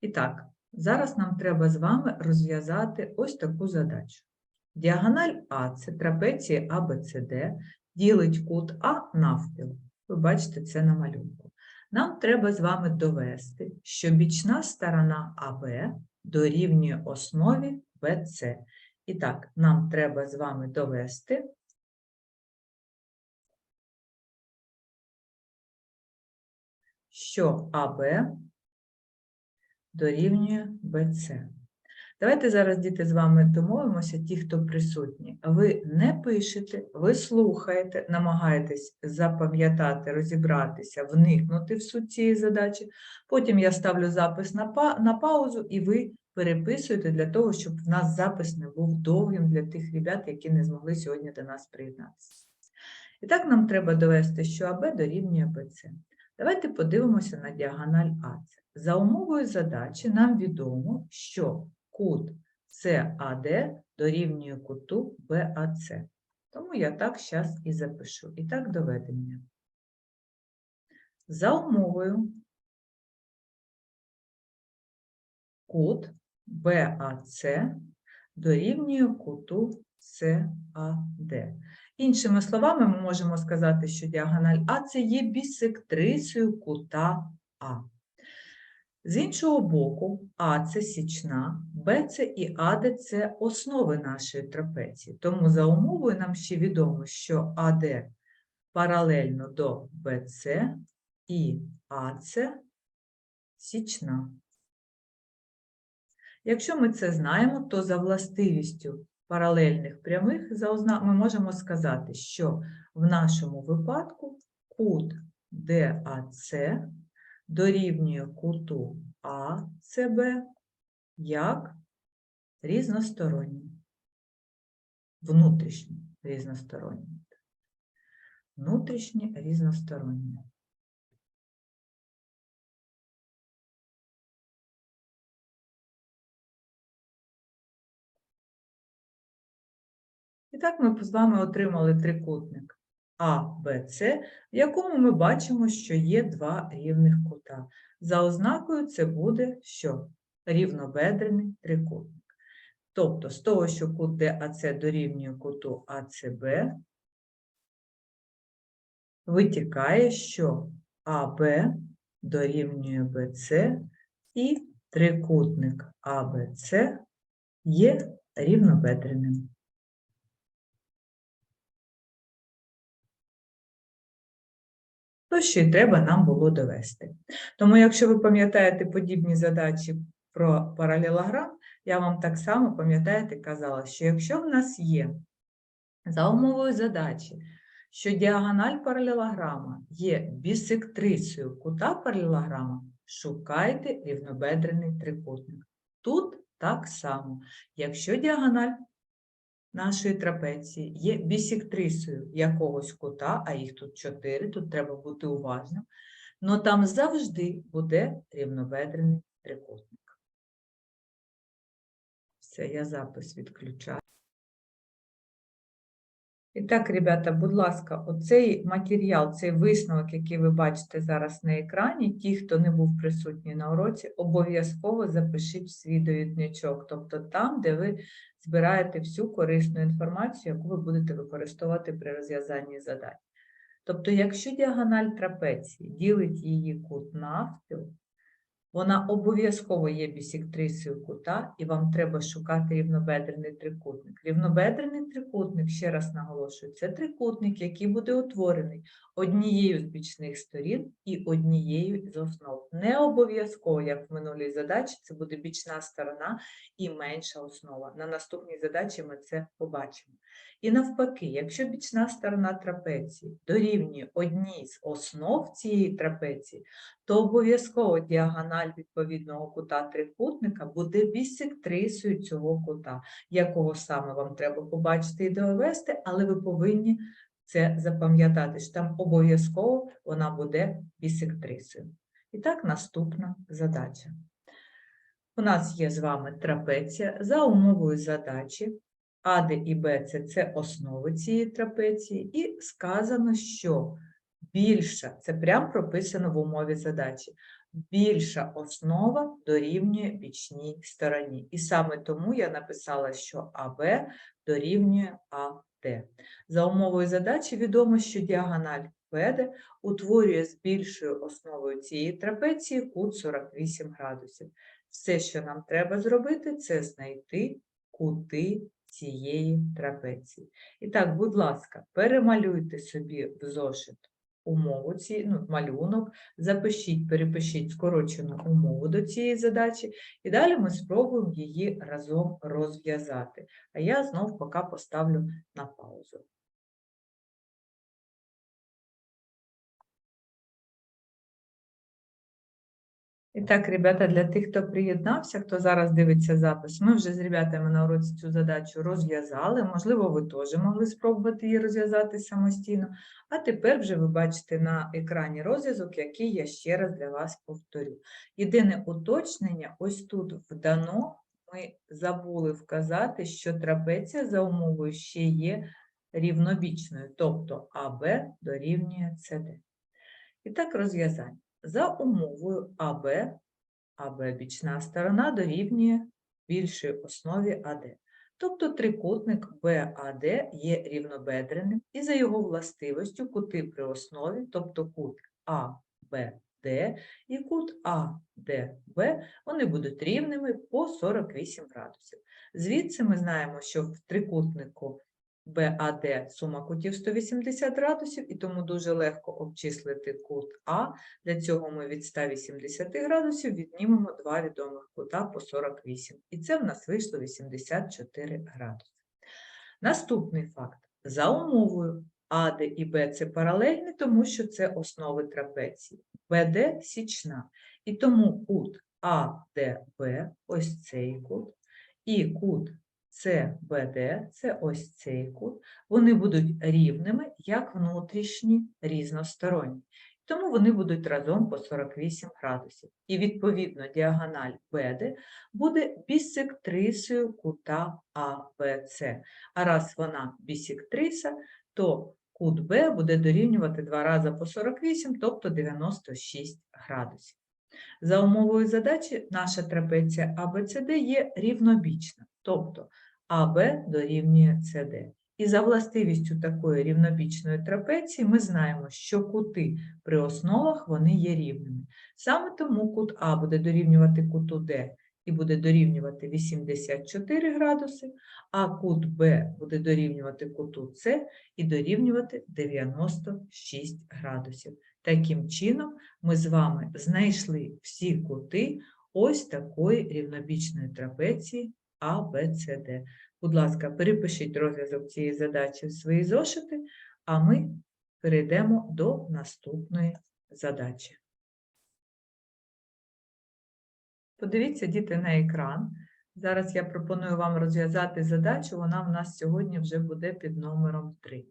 І так, зараз нам треба з вами розв'язати ось таку задачу. Діагональ А це трапеція ABCD, ділить кут А навпіл. Ви бачите це на малюнку. Нам треба з вами довести, що бічна сторона АБ дорівнює основі BC. І так, нам треба з вами довести, що АБ дорівнює БЦ. Давайте зараз, діти, з вами домовимося, ті, хто присутні. Ви не пишете, ви слухаєте, намагаєтесь запам'ятати, розібратися, вникнути в суть цієї задачі. Потім я ставлю запис на, па- на паузу, і ви переписуєте для того, щоб в нас запис не був довгим для тих ребят, які не змогли сьогодні до нас приєднатися. І так нам треба довести, що АБ дорівнює БЦ. Давайте подивимося на діагональ АЦ. За умовою задачі нам відомо, що кут CAD дорівнює куту BAC. Тому я так зараз і запишу. І так доведення. За умовою кут BAC дорівнює куту CAD. Іншими словами, ми можемо сказати, що діагональ А це є бісектрисою кута А. З іншого боку, А це січна, Б це і АД це основи нашої трапеції. Тому за умовою нам ще відомо, що АД паралельно до БЦ і АЦ січна. Якщо ми це знаємо, то за властивістю паралельних прямих ми можемо сказати, що в нашому випадку кут DAC дорівнює куту АЦБ як різносторонній, внутрішній різносторонній. Внутрішнє різностороннє. І так ми з вами отримали трикутник А, Б, С, в якому ми бачимо, що є два рівних кута. За ознакою це буде що? Рівнобедрений трикутник. Тобто, з того, що кут ДАЦ дорівнює куту АЦБ, витікає, що АБ дорівнює БЦ і трикутник АБЦ є рівнобедреним. То що й треба нам було довести. Тому, якщо ви пам'ятаєте подібні задачі про паралелограм, я вам так само, пам'ятаєте, казала, що якщо в нас є за умовою задачі, що діагональ паралелограма є бісектрисою кута паралелограма, шукайте рівнобедрений трикутник. Тут так само, якщо діагональ нашої трапеції є бісектрисою якогось кута, а їх тут чотири, тут треба бути уважним, але там завжди буде рівнобедрений трикутник. Все, я запис відключаю. І так, ребята, будь ласка, оцей матеріал, цей висновок, який ви бачите зараз на екрані, ті, хто не був присутній на уроці, обов'язково запишіть в свій довідничок, тобто там, де ви збираєте всю корисну інформацію, яку ви будете використовувати при розв'язанні задань. Тобто, якщо діагональ трапеції ділить її кут навпіл, вона обов'язково є бісектрисою кута, і вам треба шукати рівнобедрений трикутник. Рівнобедрений трикутник, ще раз наголошую, це трикутник, який буде утворений однією з бічних сторін і однією з основ. Не обов'язково, як в минулій задачі, це буде бічна сторона і менша основа. На наступній задачі ми це побачимо. І навпаки, якщо бічна сторона трапеції дорівнює одній з основ цієї трапеції, то обов'язково діагональ відповідного кута трикутника буде бісектрисою цього кута, якого саме вам треба побачити і довести, але ви повинні це запам'ятати, що там обов'язково вона буде бісектрисою. І так, наступна задача. У нас є з вами трапеція за умовою задачі. АД і БЦ – це основи цієї трапеції, і сказано, що більша, це прямо прописано в умові задачі, більша основа дорівнює бічній стороні. І саме тому я написала, що АБ дорівнює АД. За умовою задачі відомо, що діагональ БД утворює з більшою основою цієї трапеції кут 48 градусів. Все, що нам треба зробити, це знайти кути цієї трапеції. І так, будь ласка, перемалюйте собі в зошит умову ці, ну, малюнок, запишіть, перепишіть скорочену умову до цієї задачі, і далі ми спробуємо її разом розв'язати. А я знов поки поставлю на паузу. І так, ребята, для тих, хто приєднався, хто зараз дивиться запис, ми вже з ребятами на уроці цю задачу розв'язали. Можливо, ви теж могли спробувати її розв'язати самостійно. А тепер вже ви бачите на екрані розв'язок, який я ще раз для вас повторю. Єдине уточнення, ось тут вдано ми забули вказати, що трапеція за умовою ще є рівнобічною, тобто АБ дорівнює СД. І так, розв'язання. За умовою АБ, АБ бічна сторона дорівнює більшій основі АД. Тобто трикутник БАД є рівнобедреним і за його властивостю кути при основі, тобто кут АБД і кут АДБ, вони будуть рівними по 48 градусів. Звідси ми знаємо, що в трикутнику БАД сума кутів 180 градусів, і тому дуже легко обчислити кут А. Для цього ми від 180 градусів віднімемо два відомих кута по 48. І це в нас вийшло 84 градуси. Наступний факт. За умовою АД і Б це паралельні, тому що це основи трапеції. БД січна. І тому кут АДБ, ось цей кут, і кут CBD, це ось цей кут, вони будуть рівними, як внутрішні різносторонні. Тому вони будуть разом по 48 градусів. І, відповідно, діагональ BD буде бісектрисою кута ABC. А раз вона бісектриса, то кут B буде дорівнювати 2 рази по 48, тобто 96 градусів. За умовою задачі, наша трапеція ABCD є рівнобічна, тобто АБ дорівнює СД. І за властивістю такої рівнобічної трапеції ми знаємо, що кути при основах вони є рівними. Саме тому кут А буде дорівнювати куту Д і буде дорівнювати 84 градуси, а кут Б буде дорівнювати куту С і дорівнювати 96 градусів. Таким чином, ми з вами знайшли всі кути ось такої рівнобічної трапеції А, Б, С, Д. Будь ласка, перепишіть розв'язок цієї задачі в свої зошити, а ми перейдемо до наступної задачі. Подивіться, діти, на екран. Зараз я пропоную вам розв'язати задачу, вона в нас сьогодні вже буде під номером 3. В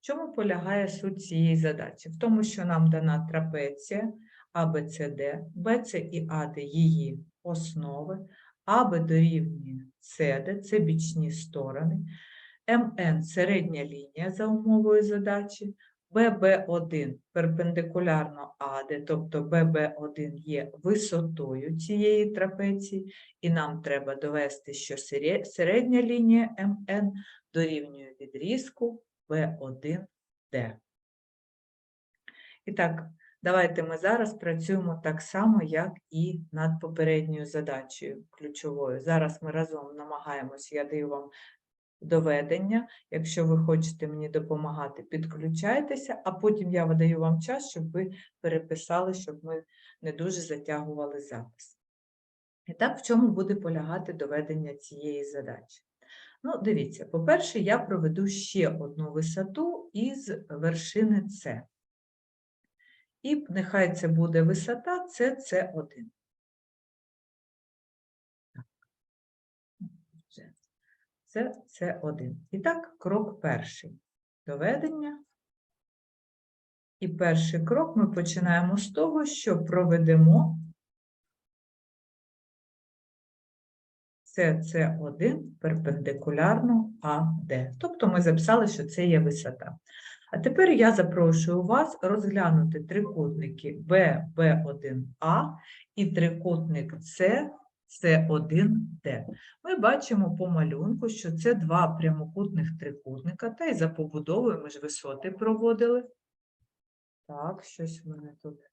чому полягає суть цієї задачі? В тому, що нам дана трапеція ABCD, BC і AD її основи, АБ дорівнює СД, це бічні сторони, МН середня лінія за умовою задачі, ББ1 перпендикулярно АД, тобто ББ1 є висотою цієї трапеції, і нам треба довести, що середня лінія МН дорівнює відрізку B1D. І так, давайте ми зараз працюємо так само, як і над попередньою задачею ключовою. Зараз ми разом намагаємося, я даю вам доведення. Якщо ви хочете мені допомагати, підключайтеся, а потім я видаю вам час, щоб ви переписали, щоб ми не дуже затягували запис. І так, в чому буде полягати доведення цієї задачі? Ну, дивіться, по-перше, я проведу ще одну висоту із вершини С. І нехай це буде висота СС1. Це С1. І так, крок перший. Доведення. І перший крок ми починаємо з того, що проведемо СС1 перпендикулярно АД. Тобто ми записали, що це є висота. А тепер я запрошую вас розглянути трикутники Б, Б1А і трикутник С, С1Д. Ми бачимо по малюнку, що це два прямокутних трикутника, та й за побудовою ми ж висоти проводили. Так, щось в мене тут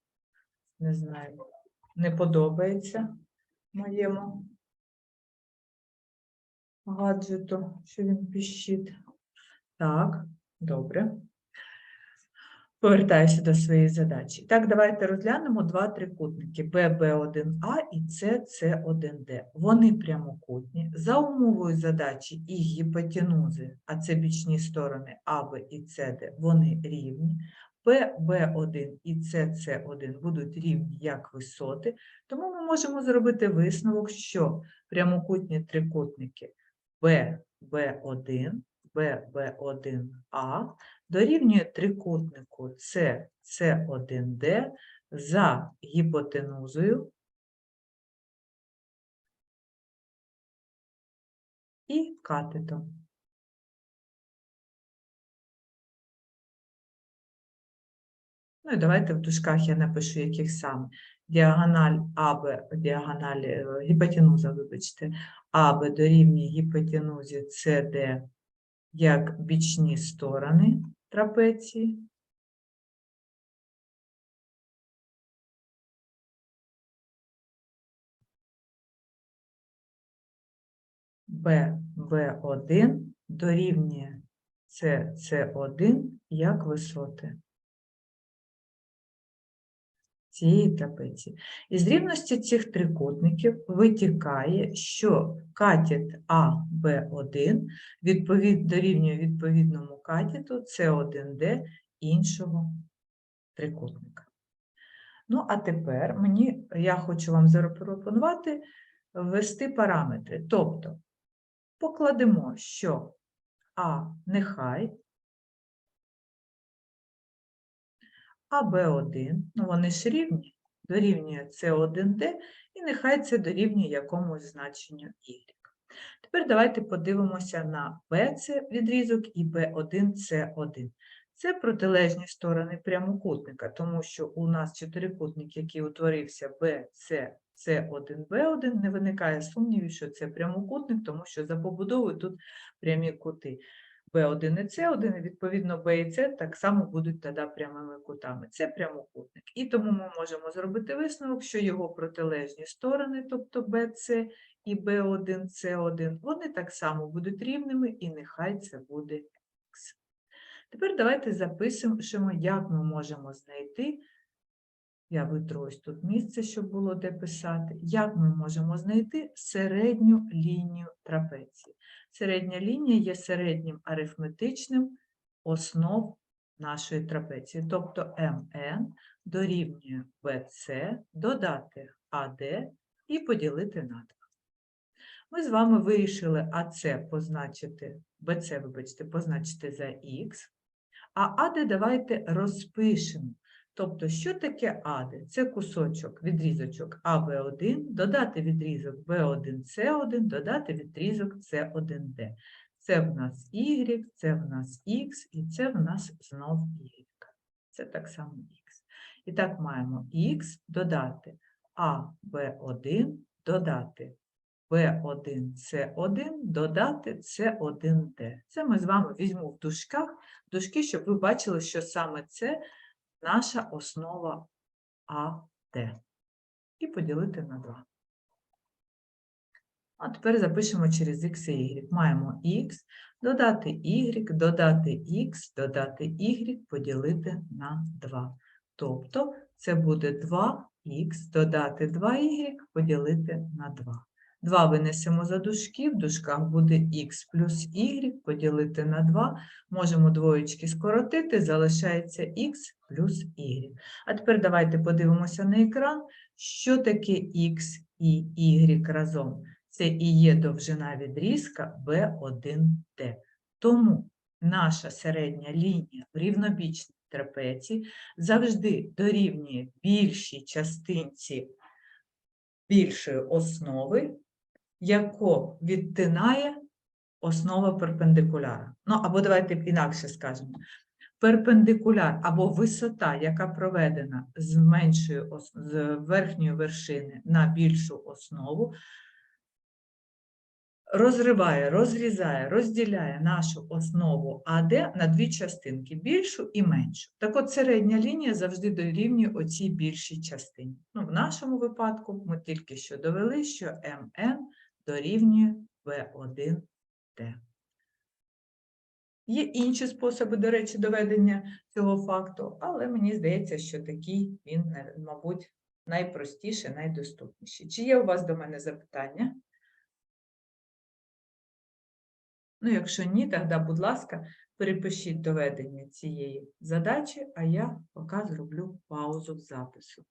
не знаю, не подобається моєму гаджету, що він піщить. Так, добре. Повертаюся до своєї задачі. Так, давайте розглянемо два трикутники ББ1А і СС1Д. Вони прямокутні. За умовою задачі і гіпотенузи, а це бічні сторони АБ і СД, вони рівні. ПБ1 і СС1 будуть рівні як висоти, тому ми можемо зробити висновок, що прямокутні трикутники ББ1, ББ1А дорівнює трикутнику СС1Д за гіпотенузою і катетом. Ну і давайте в дужках я напишу, яких саме. Діагональ АБ, діагональ, е, гіпотенуза, вибачте, АБ дорівнює гіпотенузі СД як бічні сторони трапеції. Б, Б1 дорівнює С, С1 як висоти цієї трапеції. Із рівності цих трикутників витікає, що катет АБ1 відповід, дорівнює відповідному катету С1Д іншого трикутника. Ну, а тепер мені, я хочу вам запропонувати ввести параметри. Тобто покладемо, що А нехай а Б1, ну вони ж рівні, дорівнює С1Д, і нехай це дорівнює якомусь значенню Y. Тепер давайте подивимося на BC відрізок і B1C1. Це протилежні сторони прямокутника, тому що у нас чотирикутник, який утворився BC, C1, B1, не виникає сумнівів, що це прямокутник, тому що за побудовою тут прямі кути. B1 і C1, і відповідно B і C так само будуть тоді прямими кутами. Це прямокутник. І тому ми можемо зробити висновок, що його протилежні сторони, тобто BC і B1, C1, вони так само будуть рівними, і нехай це буде X. Тепер давайте запишемо, як ми можемо знайти. Я витру ось тут місце, щоб було де писати. Як ми можемо знайти середню лінію трапеції? Середня лінія є середнім арифметичним основ нашої трапеції. Тобто МН дорівнює BC, додати АД і поділити на 2. Ми з вами вирішили АЦ позначити, BC, вибачте, позначити за Х, а АД давайте розпишемо. Тобто, що таке АД? Це кусочок, відрізочок АБ1, додати відрізок B1С1, додати відрізок С1Д. Це в нас Y, це в нас Х, і це в нас знов Y. Це так само Х. І так маємо Х додати АБ1, додати B1С1, додати С1Д. Це ми з вами візьмемо в дужках, дужки, щоб ви бачили, що саме це наша основа АД. І поділити на 2. А тепер запишемо через х і y. Маємо х, додати y, додати х, додати y, поділити на 2. Тобто це буде 2х додати 2y, поділити на 2. 2 винесемо за дужки, в дужках буде х плюс y поділити на 2. Можемо двоєчки скоротити, залишається х плюс y. А тепер давайте подивимося на екран, що таке х і y разом. Це і є довжина відрізка B1T. Тому наша середня лінія в рівнобічній трапеції завжди дорівнює більшій частинці більшої основи, яку відтинає основа перпендикуляра. Ну, або давайте інакше скажемо. перпендикуляр або висота, яка проведена з меншої з верхньої вершини на більшу основу, розриває, розрізає, розділяє нашу основу АД на дві частинки більшу і меншу. Так от середня лінія завжди дорівнює оцій більшій частині. Ну, в нашому випадку ми тільки що довели, що МН дорівнює В1Т. Є інші способи, до речі, доведення цього факту, але мені здається, що такий він, мабуть, найпростіший, найдоступніший. Чи є у вас до мене запитання? Ну, якщо ні, тоді, будь ласка, перепишіть доведення цієї задачі, а я поки зроблю паузу в запису.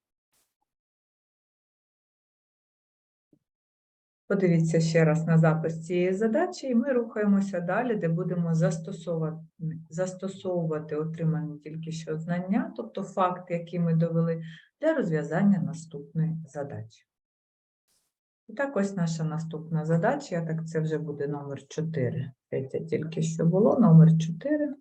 Подивіться ще раз на запис цієї задачі, і ми рухаємося далі, де будемо застосовувати, застосовувати отримані тільки що знання, тобто факти, які ми довели, для розв'язання наступної задачі. І так, ось наша наступна задача. Я так, це вже буде номер 4. Це тільки що було, номер 4.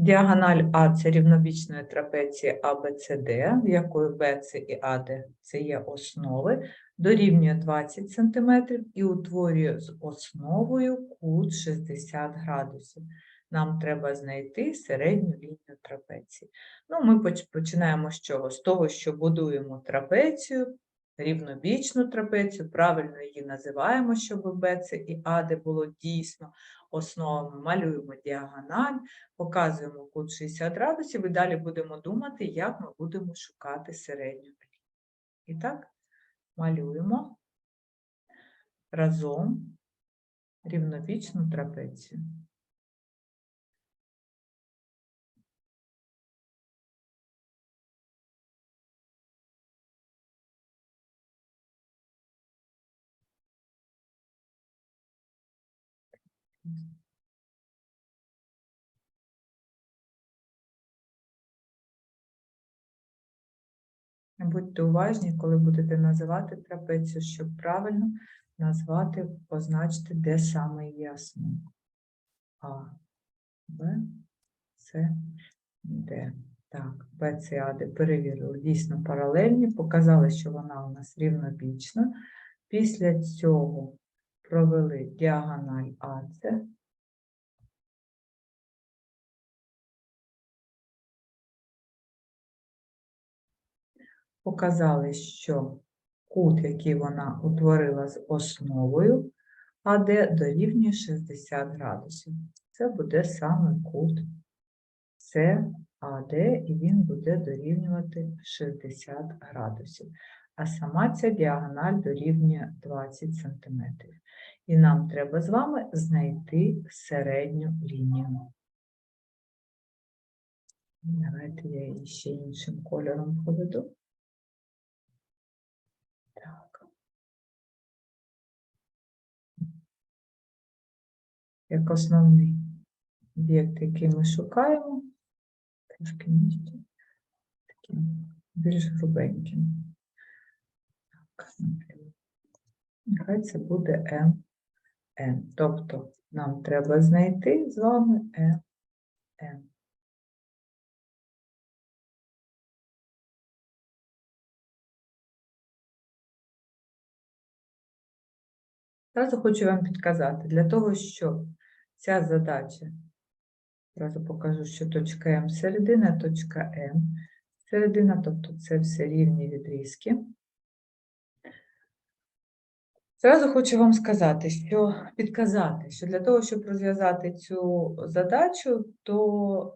Діагональ А це рівнобічної трапеції ABCD, в якої BC і AD це є основи, дорівнює 20 см і утворює з основою кут 60 градусів. Нам треба знайти середню лінію трапеції. Ну, ми починаємо з чого? З того, що будуємо трапецію, рівнобічну трапецію, правильно її називаємо, щоб BC і AD було дійсно основами. Малюємо діагональ, показуємо кут 60 градусів і далі будемо думати, як ми будемо шукати середню лінію. І так, малюємо разом рівновічну трапецію. Будьте уважні, коли будете називати трапецію, щоб правильно назвати, позначити, де саме є. А, Б, С, Д. Так, Б, С, А, Д перевірили. Дійсно паралельні, показали, що вона у нас рівнобічна. Після цього провели діагональ АЦ. Показали, що кут, який вона утворила з основою, АД дорівнює 60 градусів. Це буде саме кут САД, і він буде дорівнювати 60 градусів. А сама ця діагональ дорівнює 20 см. І нам треба з вами знайти середню лінію. Давайте я її ще іншим кольором поведу. Так. Як основний об'єкт, який ми шукаємо, трошки нижче, таким більш грубеньким. Так. Нехай це буде МН. Тобто нам треба знайти з вами МН. Зразу хочу вам підказати, для того, щоб ця задача, зразу покажу, що точка М середина, точка М середина, тобто це все рівні відрізки. Зразу хочу вам сказати, що підказати, що для того, щоб розв'язати цю задачу, то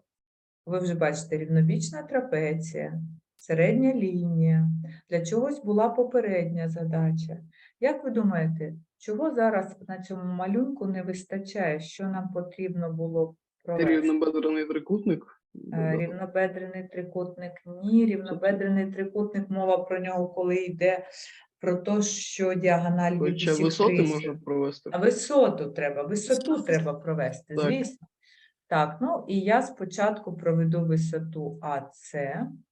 ви вже бачите рівнобічна трапеція, середня лінія. Для чогось була попередня задача. Як ви думаєте, чого зараз на цьому малюнку не вистачає? Що нам потрібно було провести? Рівнобедрений трикутник. Е. Рівнобедрений трикутник ні, рівнобедрений трикутник, мова про нього, коли йде про те, що діагональ від Хоча усіх висоти можна провести. А висоту треба, висоту треба провести, Так. звісно. Так, ну і я спочатку проведу висоту АС.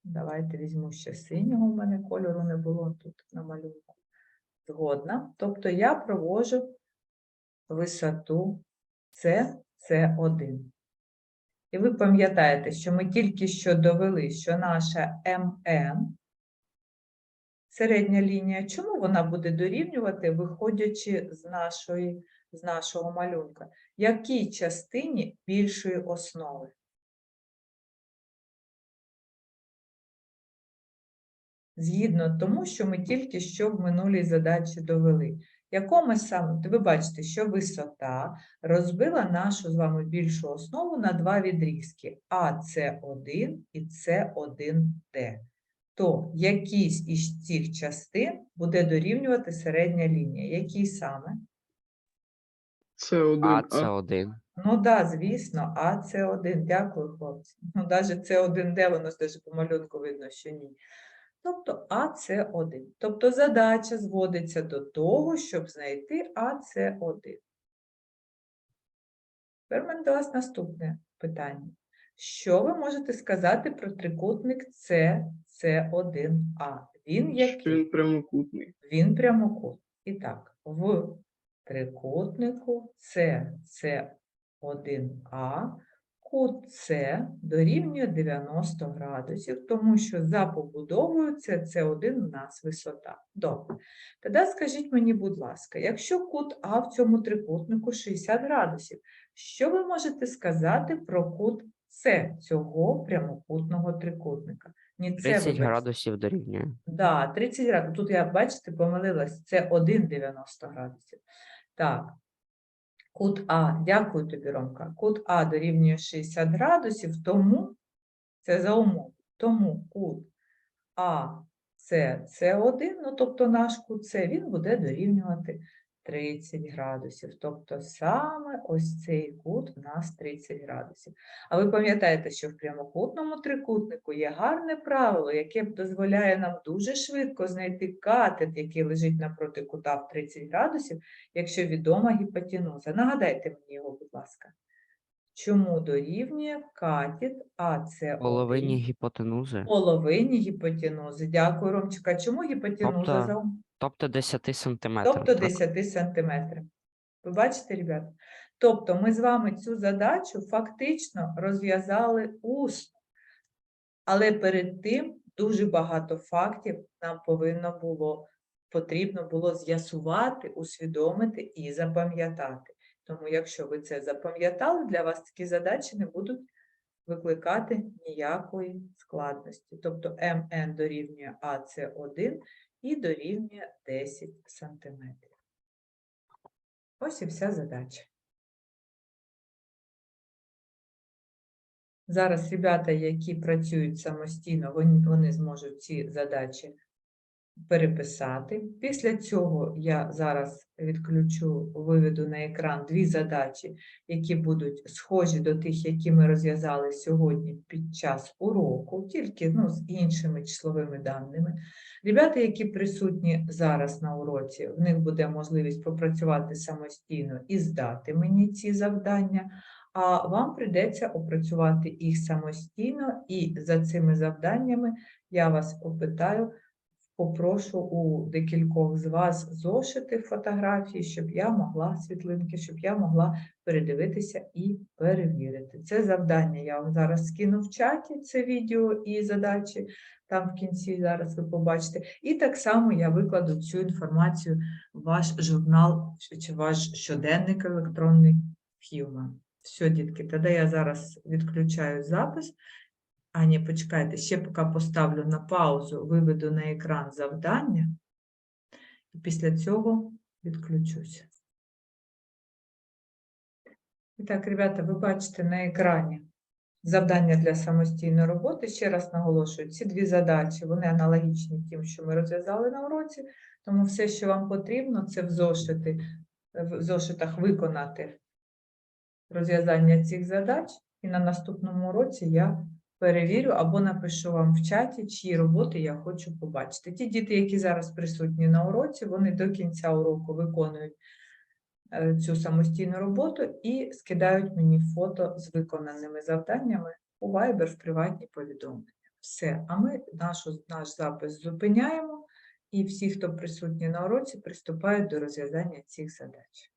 Давайте візьму ще синього, у мене кольору не було тут на малюнку. Згодна. Тобто я провожу висоту С С1. І ви пам'ятаєте, що ми тільки що довели, що наша МН, середня лінія, чому вона буде дорівнювати, виходячи з, нашої, з нашого малюнка? Якій частині більшої основи? Згідно тому, що ми тільки що в минулій задачі довели. Якому саме, ви бачите, що висота розбила нашу з вами більшу основу на два відрізки АС1 і С1Д. То якийсь із цих частин буде дорівнювати середня лінія. Який саме? Це один. А це один. Ну так, да, звісно, АС1. Дякую, хлопці. Ну, навіть С1Д, воно ж по малюнку видно, що ні. Тобто АС1. Тобто задача зводиться до того, щоб знайти АС1. Тепер мене до вас наступне питання. Що ви можете сказати про трикутник СС1А? Він Що який? він прямокутний. Він прямокут. І так, в трикутнику СС1А кут С дорівнює 90 градусів, тому що за побудовою це С1 у нас висота. Добре. Тоді скажіть мені, будь ласка, якщо кут А в цьому трикутнику 60 градусів, що ви можете сказати про кут С цього прямокутного трикутника? Ні, це, 30 вибачте. градусів дорівнює. Да, 30 градусів. Тут я, бачите, помилилась. Це 1,90 градусів. Так. Кут А, дякую тобі, Ромка. Кут А дорівнює 60 градусів, тому це за умов. Тому кут А це С1, ну тобто наш кут С, він буде дорівнювати 30 градусів. Тобто саме ось цей кут у нас 30 градусів. А ви пам'ятаєте, що в прямокутному трикутнику є гарне правило, яке дозволяє нам дуже швидко знайти катет, який лежить напроти кута в 30 градусів, якщо відома гіпотенуза. Нагадайте мені його, будь ласка. Чому дорівнює катет АС1 Половині гіпотенузи, половині гіпотенузи? Дякую, Ромчика. Чому гіпотенуза? Тобто тобто 10 сантиметрів. Тобто так? 10 сантиметрів. Ви бачите, ребята? Тобто ми з вами цю задачу фактично розв'язали усно. Але перед тим дуже багато фактів нам повинно було, потрібно було з'ясувати, усвідомити і запам'ятати. Тому, якщо ви це запам'ятали, для вас такі задачі не будуть викликати ніякої складності. Тобто МН дорівнює АС1 і дорівнює 10 см. Ось і вся задача. Зараз ребята, які працюють самостійно, вони, зможуть ці задачі переписати. Після цього я зараз відключу, виведу на екран дві задачі, які будуть схожі до тих, які ми розв'язали сьогодні під час уроку, тільки ну, з іншими числовими даними. Ребята, які присутні зараз на уроці, в них буде можливість попрацювати самостійно і здати мені ці завдання, а вам прийдеться опрацювати їх самостійно, і за цими завданнями я вас попитаю, попрошу у декількох з вас зошити фотографії, щоб я могла світлинки, щоб я могла передивитися і перевірити. Це завдання я вам зараз скину в чаті, це відео і задачі, там в кінці зараз ви побачите. І так само я викладу цю інформацію в ваш журнал чи ваш щоденник електронний Human. Все, дітки, тоді я зараз відключаю запис. А ні, почекайте, ще поки поставлю на паузу, виведу на екран завдання, і після цього відключуся. І так, ребята, ви бачите на екрані завдання для самостійної роботи. Ще раз наголошую, ці дві задачі, вони аналогічні тим, що ми розв'язали на уроці, тому все, що вам потрібно, це в зошити, в зошитах виконати розв'язання цих задач, і на наступному уроці я перевірю або напишу вам в чаті, чиї роботи я хочу побачити. Ті діти, які зараз присутні на уроці, вони до кінця уроку виконують е, цю самостійну роботу і скидають мені фото з виконаними завданнями у Viber в приватні повідомлення. Все, а ми нашу, наш запис зупиняємо, і всі, хто присутні на уроці, приступають до розв'язання цих задач.